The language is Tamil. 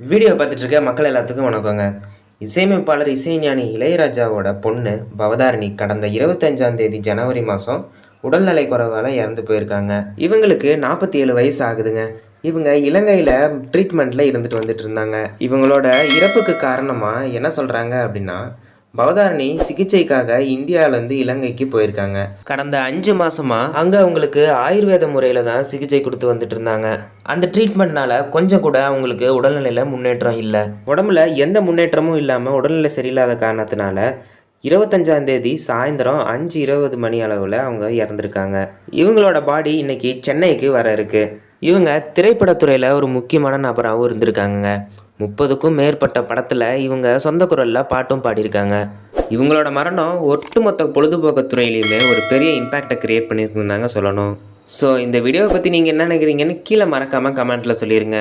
வீடியோ பார்த்துட்டு இருக்க மக்கள் எல்லாத்துக்கும் வணக்கங்க. இசையமைப்பாளர் இசைஞானி இளையராஜாவோட பொண்ணு பவதாரணி கடந்த இருபத்தஞ்சாம் தேதி ஜனவரி மாதம் உடல்நலை குறைவால் இறந்து போயிருக்காங்க. இவங்களுக்கு நாற்பத்தி ஏழு வயசு ஆகுதுங்க. இவங்க இலங்கையில் ட்ரீட்மெண்ட்டில் இருந்துட்டு வந்துட்டு இருந்தாங்க. இவங்களோட இறப்புக்கு காரணமாக என்ன சொல்கிறாங்க அப்படின்னா பவதாரணி சிகிச்சைக்காக இந்தியாவிலேருந்து இலங்கைக்கு போயிருக்காங்க. கடந்த அஞ்சு மாசமா அங்கே அவங்களுக்கு ஆயுர்வேத முறையில் தான் சிகிச்சை கொடுத்து வந்துட்டு இருந்தாங்க. அந்த ட்ரீட்மெண்ட்னால கொஞ்சம் கூட அவங்களுக்கு உடல்நிலையில் முன்னேற்றம் இல்லை. உடம்புல எந்த முன்னேற்றமும் இல்லாமல் உடல்நிலை சரியில்லாத காரணத்தினால இருபத்தஞ்சாம் தேதி சாயந்தரம் அஞ்சு இருபது மணி அளவில் அவங்க இறந்துருக்காங்க. இவங்களோட பாடி இன்னைக்கு சென்னைக்கு வர இருக்கு. இவங்க திரைப்படத்துறையில் ஒரு முக்கியமான நபராகவும் இருந்திருக்காங்க முப்பதுக்கும் மேற்பட்ட படத்தில் இவங்க சொந்த குரலில் பாட்டும் பாடியிருக்காங்க. இவங்களோட மரணம் ஒட்டுமொத்த பொழுதுபோக்கு துறையிலையுமே ஒரு பெரிய இம்பேக்டை கிரியேட் பண்ணியிருக்குன்னு தாங்க சொல்லணும். ஸோ இந்த வீடியோவை பற்றி நீங்கள் என்ன நினைக்கிறீங்கன்னு கீழே மறக்காமல் கமெண்ட்டில் சொல்லிடுங்க